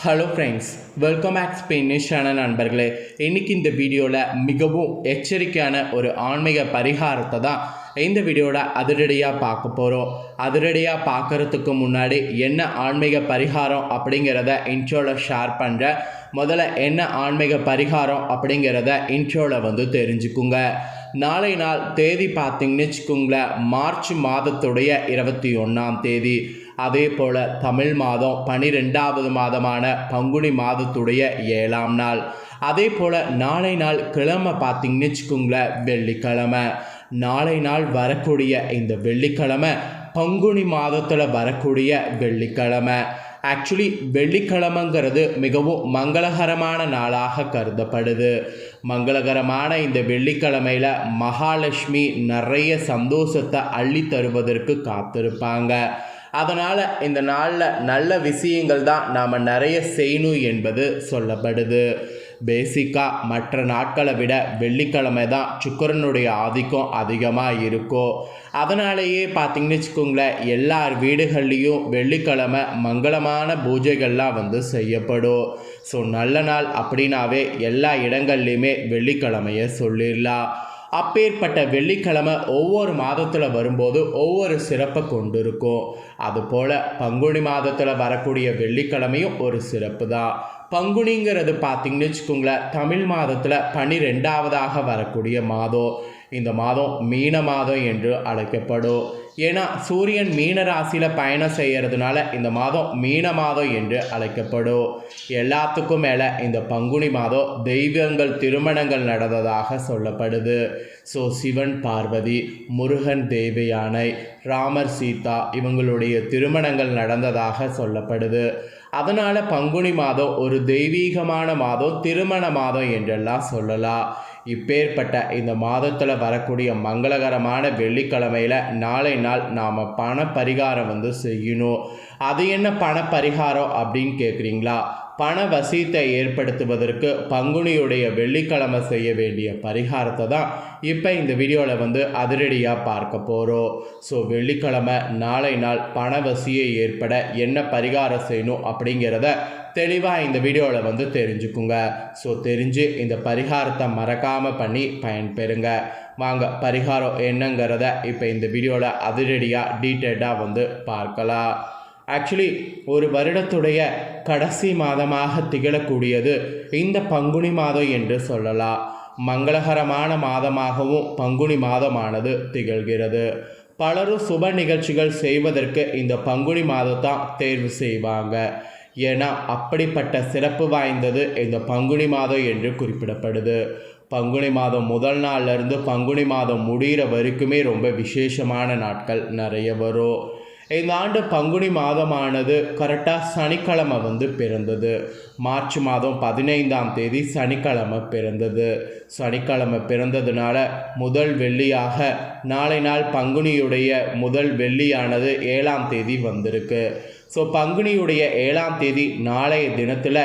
Hello friends welcome back ஸ்பெயினிஷான நண்பர்களே. இன்றைக்கி இந்த வீடியோவில் மிகவும் எச்சரிக்கையான ஒரு ஆன்மீக பரிகாரத்தை தான் இந்த வீடியோவில் அதிரடியாக பார்க்க போகிறோம் அதிரடியாக பார்க்கறதுக்கு முன்னாடி என்ன ஆன்மீக பரிகாரம் அப்படிங்கிறத இன்ட்ரோவில் ஷேர் பண்ணுறேன் முதல்ல என்ன ஆன்மீக பரிகாரம் அப்படிங்கிறத இன்ட்ரோவில் வந்து தெரிஞ்சுக்குங்க. நாளை நாள் தேதி பார்த்தீங்கன்னு வச்சுக்கோங்களேன் மார்ச் மாதத்துடைய இருபத்தி ஒன்றாம் தேதி. அதே போல் தமிழ் மாதம் பனிரெண்டாவது மாதமான பங்குனி மாதத்துடைய ஏழாம் நாள். அதே போல் நாளை நாள் கிழமை பார்த்தீங்கன்னு வச்சுக்கோங்களேன் வெள்ளிக்கிழமை. நாளை நாள் வரக்கூடிய இந்த வெள்ளிக்கிழமை பங்குனி மாதத்தில் வரக்கூடிய வெள்ளிக்கிழமை. ஆக்சுவலி வெள்ளிக்கிழமைங்கிறது மிகவும் மங்களகரமான நாளாக கருதப்படுது. மங்களகரமான இந்த வெள்ளிக்கிழமையில் மகாலட்சுமி நிறைய சந்தோஷத்தை அள்ளி தருவதற்கு காத்திருப்பாங்க. அதனால் இந்த நாளில் நல்ல விஷயங்கள் தான் நாம் நிறைய செய்யணும் என்பது சொல்லப்படுது. பேசிக்காக மற்ற நாட்களை விட வெள்ளிக்கிழமை தான் சுக்கரனுடைய ஆதிக்கம் அதிகமாக இருக்கும் அதனாலேயே பார்த்திங்கன்னு வச்சுக்கோங்களேன் எல்லார் வீடுகள்லேயும் வெள்ளிக்கிழமை மங்களமான பூஜைகள்லாம் வந்து செய்யப்படும். ஸோ நல்ல நாள் அப்படின்னாவே எல்லா இடங்கள்லையுமே வெள்ளிக்கிழமையை சொல்லிடலாம். அப்பேற்பட்ட வெள்ளிக்கிழமை ஒவ்வொரு மாதத்தில் வரும்போது ஒவ்வொரு சிறப்பை கொண்டு இருக்கும் அதுபோல் பங்குனி மாதத்தில் வரக்கூடிய வெள்ளிக்கிழமையும் ஒரு சிறப்பு தான். பங்குனிங்கிறது பார்த்தீங்கன்னு வச்சுக்கோங்களேன் தமிழ் மாதத்தில் பனிரெண்டாவதாக வரக்கூடிய மாதம். இந்த மாதம் மீன மாதம் என்று அழைக்கப்படும். ஏன்னா சூரியன் மீன ராசியில் பயணம் செய்கிறதுனால இந்த மாதம் மீன மாதம் என்று அழைக்கப்படும். எல்லாத்துக்கும் மேலே இந்த பங்குனி மாதம் தெய்வங்கள் திருமணங்கள் நடந்ததாக சொல்லப்படுது. ஸோ சிவன் பார்வதி முருகன் தேவயானை ராமர் சீதா இவங்களுடைய திருமணங்கள் நடந்ததாக சொல்லப்படுது. அதனால் பங்குனி மாதம் ஒரு தெய்வீகமான மாதம் திருமண மாதம் என்றெல்லாம் சொல்லலாம். இப்பேற்பட்ட இந்த மாதத்தில் வரக்கூடிய மங்களகரமான வெள்ளிக்கிழமையில் நாளை நாள் நாம் பண பரிகாரம் வந்து செய்யணும். அது என்ன பண பரிகாரம் அப்படின்னு கேட்குறீங்களா பண வசீத்தை ஏற்படுத்துவதற்கு பங்குனியுடைய வெள்ளிக்கிழமை செய்ய வேண்டிய பரிகாரத்தை தான் இப்போ இந்த வீடியோவில் வந்து அதிரடியாக பார்க்க போகிறோம் ஸோ வெள்ளிக்கிழமை நாளை நாள் பண வசியை ஏற்பட என்ன பரிகாரம் செய்யணும் அப்படிங்கிறத தெளிவாக இந்த வீடியோவில் வந்து தெரிஞ்சுக்குங்க. ஸோ தெரிஞ்சு இந்த பரிகாரத்தை மறக்காமல் பண்ணி பயன்பெறுங்க. வாங்க பரிகாரம் என்னங்கிறத இப்போ இந்த வீடியோவில் அதிரடியாக டீட்டெயில்டாக வந்து பார்க்கலாம். ஆக்சுவலி ஒரு வருடத்துடைய கடைசி மாதமாக திகழக்கூடியது இந்த பங்குனி மாதம் என்று சொல்லலாம். மங்களகரமான மாதமாகவும் பங்குனி மாதமானது திகழ்கிறது. பலரும் சுப நிகழ்ச்சிகள் செய்வதற்கு இந்த பங்குனி மாதத்தான் தேர்வு செய்வாங்க. ஏன்னா அப்படிப்பட்ட சிறப்பு வாய்ந்தது இந்த பங்குனி மாதம் என்று குறிப்பிடப்படுது. பங்குனி மாதம் முதல் நாள்லேருந்து பங்குனி மாதம் முடிகிற வரைக்குமே ரொம்ப விசேஷமான நாட்கள் நிறைய வரும். இந்த ஆண்டு பங்குனி மாதமானது கரெக்டாக சனிக்கிழமை வந்து பிறந்தது. மார்ச் மாதம் பதினைந்தாம் தேதி சனிக்கிழமை பிறந்தது. சனிக்கிழமை பிறந்ததுனால முதல் வெள்ளியாக நாளை நாள் பங்குனியுடைய முதல் வெள்ளியானது ஏழாம் தேதி வந்திருக்கு. ஸோ பங்குனியுடைய ஏழாம் தேதி நாளைய தினத்தில்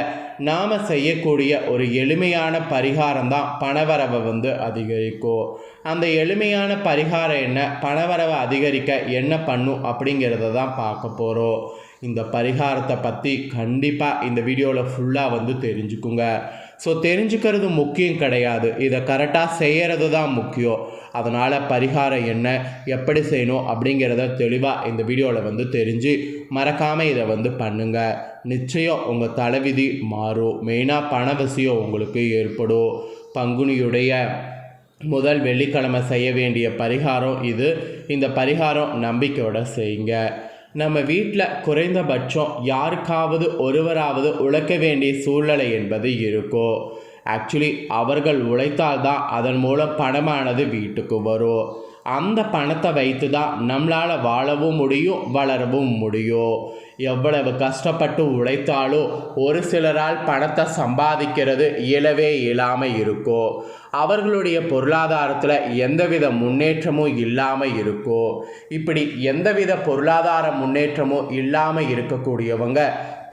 நாம் செய்யக்கூடிய ஒரு எளிமையான பரிகாரம் தான் பணவரவை வந்து அதிகரிக்கும். அந்த எளிமையான பரிகாரம் என்ன? பணவரவை அதிகரிக்க என்ன பண்ணும்? அப்படிங்கிறத தான் பார்க்க போகிறோம் இந்த பரிகாரத்தை பற்றி கண்டிப்பாக இந்த வீடியோவில் ஃபுல்லாக வந்து தெரிஞ்சுக்குங்க. ஸோ தெரிஞ்சுக்கிறது முக்கியம் கிடையாது. இதை கரெக்டாக செய்கிறது தான் முக்கியம். அதனால் பரிகாரம் என்ன? எப்படி செய்யணும்? அப்படிங்கிறத தெளிவாக இந்த வீடியோவில் வந்து தெரிஞ்சு மறக்காமல் இதை வந்து பண்ணுங்கள் நிச்சயம் உங்கள் தலைவிதி மாறும் மெயினாக பண உங்களுக்கு ஏற்படும். பங்குனியுடைய முதல் வெள்ளிக்கிழமை செய்ய வேண்டிய பரிகாரம் இது. இந்த பரிகாரம் நம்பிக்கையோட செய்யுங்க. நம்ம வீட்டில் குறைந்தபட்சம் யாருக்காவது ஒருவராவது உழைக்க வேண்டிய சூழ்நிலை என்பது இருக்கும் ஆக்சுவலி அவர்கள் உழைத்தால்தான் அதன் மூலம் பணமானது வீட்டுக்கு வரும். அந்த பணத்தை வைத்து தான் நம்மளால் வாழவும் முடியும் வளரவும் முடியும். எவ்வளவு கஷ்டப்பட்டு உழைத்தாலும் ஒரு சிலரால் பணத்தை சம்பாதிக்கிறது இயலவே இயலாமல் இருக்கும் அவர்களுடைய பொருளாதாரத்தில் எந்தவித முன்னேற்றமும் இல்லாமல் இருக்கும் இப்படி எந்தவித பொருளாதார முன்னேற்றமும் இல்லாமல் இருக்கக்கூடியவங்க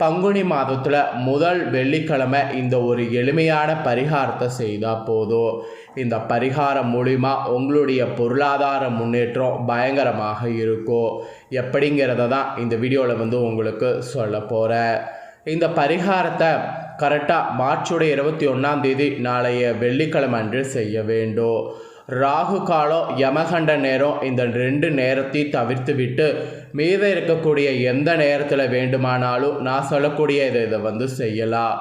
பங்குனி மாதத்தில் முதல் வெள்ளிக்கிழமை இந்த ஒரு எளிமையான பரிகாரத்தை செய்தால் போதும். இந்த பரிகாரம் மூலிமா உங்களுடைய பொருளாதார முன்னேற்றம் பயங்கரமாக இருக்கும். எப்படிங்கிறத தான் இந்த வீடியோவில் வந்து உங்களுக்கு சொல்ல போகிறேன் இந்த பரிகாரத்தை கரெக்டாக மார்ச்சுடைய இருபத்தி ஒன்றாம் தேதி நாளைய வெள்ளிக்கிழமை அன்று செய்ய வேண்டும். ராகு காலம் யமகண்ட நேரம் இந்த ரெண்டு நேரத்தையும் தவிர்த்து விட்டு மீத இருக்கக்கூடிய எந்த நேரத்தில் வேண்டுமானாலும் நான் சொல்லக்கூடிய இதை இதை வந்து செய்யலாம்.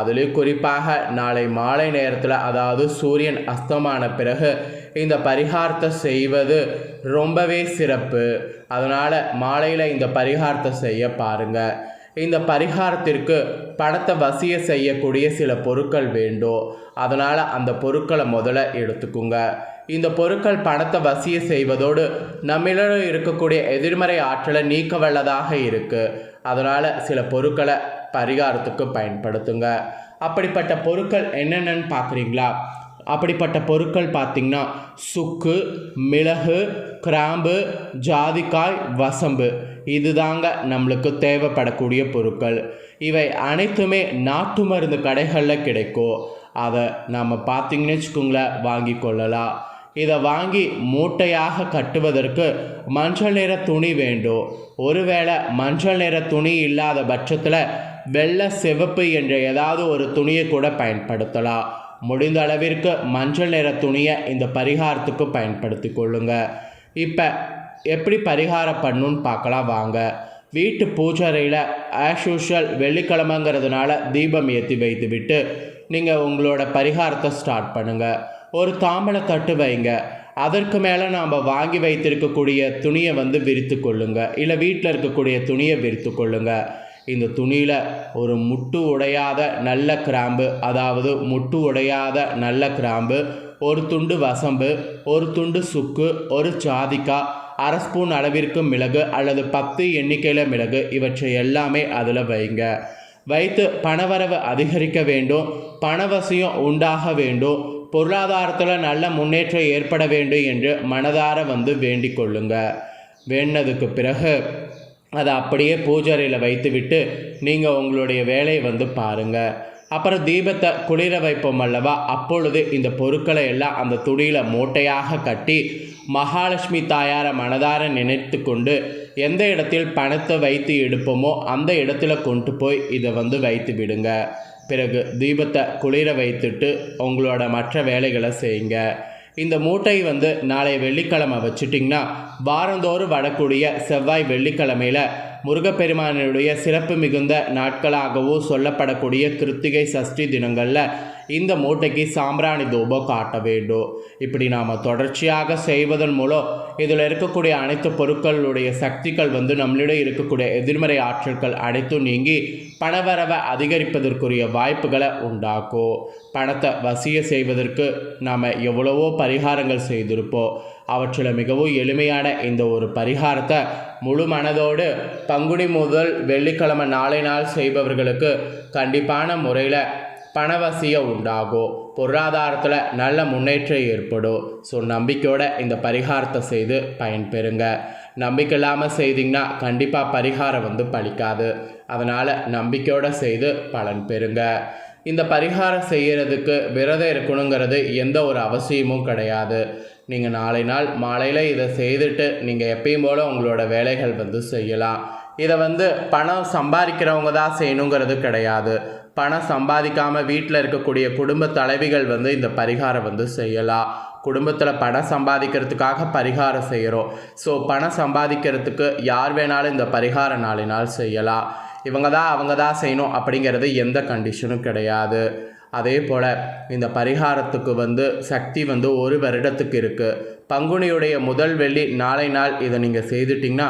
அதுலேயும் குறிப்பாக நாளை மாலை நேரத்தில் அதாவது சூரியன் அஸ்தமான பிறகு இந்த பரிகாரத்தை செய்வது ரொம்பவே சிறப்பு. அதனால் மாலையில் இந்த பரிகாரத்தை செய்ய பாருங்கள் இந்த பரிகாரத்திற்கு பணத்தை வசிய செய்யக்கூடிய சில பொருட்கள் வேண்டும். அதனால் அந்த பொருட்களை முதல்ல எடுத்துக்குங்க. இந்த பொருட்கள் பணத்தை வசிய செய்வதோடு நம்மளிடம் இருக்கக்கூடிய எதிர்மறை ஆற்றலை நீக்க வல்லதாக இருக்குது அதனால் சில பொருட்களை பரிகாரத்துக்கு பயன்படுத்துங்க. அப்படிப்பட்ட பொருட்கள் என்னென்னு பார்க்குறீங்களா? அப்படிப்பட்ட பொருட்கள் பார்த்திங்கன்னா சுக்கு மிளகு கிராம்பு ஜாதிக்காய் வசம்பு. இதுதாங்க நம்மளுக்கு தேவைப்படக்கூடிய பொருட்கள். இவை அனைத்துமே நாட்டு மருந்து கடைகளில் கிடைக்கும். அதை நம்ம பார்த்திங்கன்னு வச்சுக்கோங்களேன் வாங்கி கொள்ளலாம். இதை வாங்கி மூட்டையாக கட்டுவதற்கு மஞ்சள் நிற துணி வேண்டும். ஒருவேளை மஞ்சள் நிற துணி இல்லாத பட்சத்தில் வெள்ளை சிவப்பு என்ற ஏதாவது ஒரு துணியை கூட பயன்படுத்தலாம். முடிந்த அளவிற்கு மஞ்சள் நிற துணியை இந்த பரிகாரத்துக்கு பயன்படுத்தி கொள்ளுங்க. இப்போ எப்படி பரிகாரம் பண்ணுன்னு பார்க்கலாம் வாங்க. வீட்டு பூஜறையில் ஆஸ் யூஷுவல் வெள்ளிக்கிழமைங்கிறதுனால தீபம் ஏற்றி வைத்து விட்டு நீங்கள் உங்களோட பரிகாரத்தை ஸ்டார்ட் பண்ணுங்கள் ஒரு தாம்பழ தட்டு வைங்க. அதற்கு மேலே நாம் வாங்கி வைத்திருக்கக்கூடிய துணியை வந்து விரித்து கொள்ளுங்க. இல்லை வீட்டில் இருக்கக்கூடிய துணியை விரித்து கொள்ளுங்க. இந்த துணியில் ஒரு முட்டு உடையாத நல்ல கிராம்பு அதாவது முட்டு உடையாத நல்ல கிராம்பு ஒரு துண்டு வசம்பு ஒரு துண்டு சுக்கு ஒரு சாதிக்காய் அரை ஸ்பூன் அளவிற்கு மிளகு அல்லது பத்து எண்ணிக்கையில் மிளகு இவற்றை எல்லாமே அதில் வைங்க. வைத்து பணவரவு அதிகரிக்க வேண்டும். பணவசியம் உண்டாக வேண்டும். பொருளாதாரத்தில் நல்ல முன்னேற்றம் ஏற்பட வேண்டும் என்று மனதார வந்து வேண்டிக் கொள்ளுங்க. வேண்டதுக்கு பிறகு அதை அப்படியே பூஜறையில் வைத்துவிட்டு நீங்கள் உங்களுடைய வேலையை வந்து பாருங்கள் அப்புறம் தீபத்தை குளிர வைப்போம் அல்லவா? அப்பொழுது இந்த பொருட்களை எல்லாம் அந்த துணியில் மூட்டையாக கட்டி மகாலட்சுமி தாயாரை மனதார நினைத்து கொண்டு எந்த இடத்தில் பணத்தை வைத்து எடுப்போமோ அந்த இடத்துல கொண்டு போய் இதை வந்து வைத்து விடுங்க. பிறகு தீபத்தை குளிர வைத்துட்டு உங்களோட மற்ற வேலைகளை செய்யுங்க. இந்த மூட்டை வந்து நாளை வெள்ளிக்கிழமை வச்சுட்டிங்கன்னா வாரந்தோறும் வரக்கூடிய செவ்வாய் வெள்ளிக்கிழமையில் முருகப்பெருமானுடைய சிறப்பு மிகுந்த நாட்களாகவும் சொல்லப்படக்கூடிய கிருத்திகை சஷ்டி தினங்களில் இந்த மூட்டைக்கு சாம்பிராணி தூபம் காட்ட வேண்டும். இப்படி நாம் தொடர்ச்சியாக செய்வதன் மூலம் இதில் இருக்கக்கூடிய அனைத்து பொருட்களுடைய சக்திகள் வந்து நம்மளிடம் இருக்கக்கூடிய எதிர்மறை ஆற்றல்கள் அனைத்தும் நீங்கி பணவரவை அதிகரிப்பதற்குரிய வாய்ப்புகளை உண்டாக்கும். பணத்தை வசிய செய்வதற்கு நாம் எவ்வளவோ பரிகாரங்கள் செய்திருப்போம். அவற்றில் மிகவும் எளிமையான இந்த ஒரு பரிகாரத்தை முழு மனதோடு பங்குனி முதல் வெள்ளிக்கிழமை நாளை நாள் செய்பவர்களுக்கு கண்டிப்பான முறையில் பணவசியம் உண்டாகும். பொருளாதாரத்தில் நல்ல முன்னேற்றம் ஏற்படும். ஸோ நம்பிக்கையோட இந்த பரிகாரத்தை செய்து பயன்பெறுங்க. நம்பிக்கை இல்லாமல் செய்தீங்கன்னா கண்டிப்பாக பரிகாரம் வந்து பழிக்காது. அதனால் நம்பிக்கையோடு செய்து பலன் பெறுங்க. இந்த பரிகாரம் செய்கிறதுக்கு விரதம் இருக்கணுங்கிறது எந்த ஒரு அவசியமும் கிடையாது. நீங்கள் நாளை நாள் மாலையில் இதை செய்துட்டு நீங்கள் எப்பயும் போல் உங்களோட வேலைகள் வந்து செய்யலாம். இதை வந்து பணம் சம்பாதிக்கிறவங்க தான் செய்யணுங்கிறது கிடையாது. பணம் சம்பாதிக்காமல் வீட்டில் இருக்கக்கூடிய குடும்ப தலைவிகள் வந்து இந்த பரிகாரம் வந்து செய்யலாம். குடும்பத்தில் பணம் சம்பாதிக்கிறதுக்காக பரிகாரம் செய்கிறோம் ஸோ பணம் சம்பாதிக்கிறதுக்கு யார் வேணாலும் இந்த பரிகார நாளினால் செய்யலாம். இவங்க தான் அவங்க தான் செய்யணும் அப்படிங்கிறது எந்த கண்டிஷனும் கிடையாது. அதே போல் இந்த பரிகாரத்துக்கு வந்து சக்தி வந்து ஒரு வருடத்துக்கு இருக்குது பங்குனியுடைய முதல் வெள்ளி நாளை நாள் இதை நீங்கள் செய்துட்டிங்கன்னா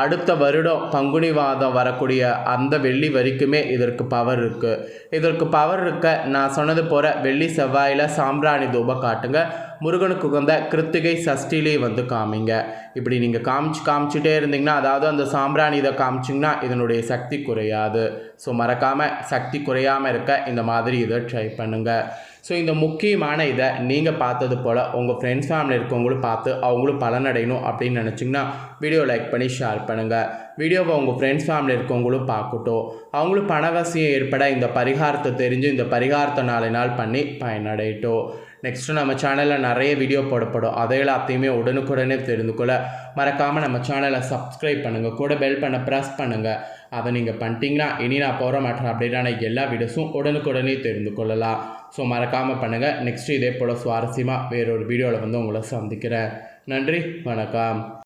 அடுத்த வருடம் பங்குனி வாதம் வரக்கூடிய அந்த வெள்ளி வரைக்குமே இதற்கு பவர் இருக்குது இதற்கு பவர் இருக்க நான் சொன்னது போகிற வெள்ளி செவ்வாயில் சாம்பிராணி தூபம் காட்டுங்க. முருகனுக்கு உகந்த கிருத்திகை சஷ்டிலே வந்து காமிங்க. இப்படி நீங்கள் காமிச்சு காமிச்சிட்டே இருந்தீங்கன்னா அதாவது அந்த சாம்பிராணி இதை காமிச்சிங்கன்னா இதனுடைய சக்தி குறையாது. ஸோ மறக்காமல் சக்தி குறையாமல் இருக்க இந்த மாதிரி இதை ட்ரை பண்ணுங்கள் ஸோ இந்த முக்கியமான இதை நீங்கள் பார்த்தது போல் உங்கள் ஃப்ரெண்ட்ஸ் ஃபேமிலி இருக்கவங்களும் பார்த்து அவங்களும் பலனடையணும் அப்படின்னு நினச்சிங்கன்னா வீடியோ லைக் பண்ணி ஷேர் பண்ணுங்கள் வீடியோவை உங்கள் ஃப்ரெண்ட்ஸ் ஃபேமிலி இருக்கவங்களும் பார்க்கட்டும். அவங்களும் பணவசியம் ஏற்பட இந்த பரிகாரத்தை தெரிஞ்சு இந்த பரிகாரத்தை நாளை நாள் பண்ணி பயனடையட்டும். நெக்ஸ்ட்டு நம்ம சேனலில் நிறைய வீடியோ போடப்படும். அதை எல்லாத்தையுமே உடனுக்குடனே தெரிந்து கொள்ள மறக்காமல் நம்ம சேனலை சப்ஸ்கிரைப் பண்ணுங்கள் கூட பெல் பண்ண ப்ரெஸ் பண்ணுங்கள் அதை நீங்கள் பண்ணிட்டீங்கன்னா இனி நான் போகிற மற்ற அப்டேட்டான எல்லா வீடியோஸும் உடனுக்குடனே தெரிந்து கொள்ளலாம். ஸோ மறக்காமல் பண்ணுங்கள் நெக்ஸ்ட்டு இதே போல் சுவாரஸ்யமாக வேறொரு வீடியோவில் வந்து உங்களை சந்திக்கிறேன். நன்றி. வணக்கம்.